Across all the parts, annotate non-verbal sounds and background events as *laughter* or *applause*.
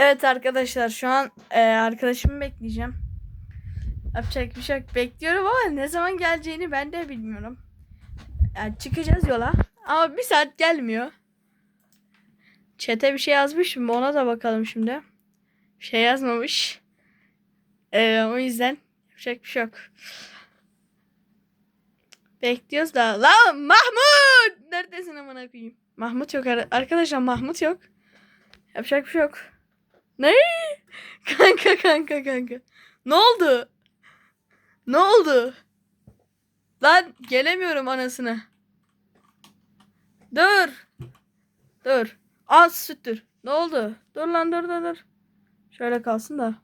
Evet arkadaşlar şu an e, arkadaşımı bekleyeceğim. Yapacak bir şey yok. Bekliyorum ama ne zaman geleceğini ben de bilmiyorum. Yani çıkacağız yola. Ama bir saat gelmiyor. Çete bir şey yazmış mı? Ona da bakalım şimdi. Şey yazmamış. E, o yüzden yapacak bir şey yok. Bekliyoruz da. Lan Mahmut! Neredesin amına koyayım? Mahmut yok. ar- Arkadaşlar Mahmut yok. Yapacak bir şey yok. Ne? *laughs* Kanka kanka kanka. Ne oldu? Ne oldu? Lan gelemiyorum anasına. Dur. Dur. Az süttür. Ne oldu? Dur lan dur dur dur. Şöyle kalsın da.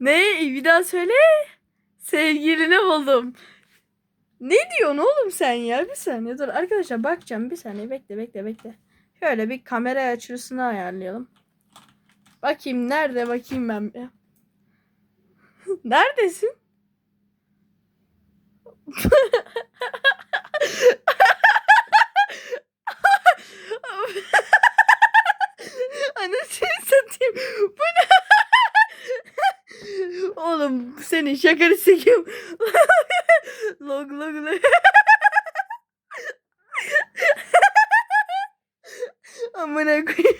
Ne? Bir daha söyle. Sevgilini buldum. Ne diyorsun oğlum sen ya? Bir saniye dur. Arkadaşlar bakacağım. Bir saniye bekle bekle bekle. Şöyle bir kamera açısını ayarlayalım. Bakayım nerede bakayım ben. *laughs* Neredesin? *laughs* Anasını satayım. Bu ne? *laughs* Oğlum senin şakanı çekeyim. log log log. Amına koyayım.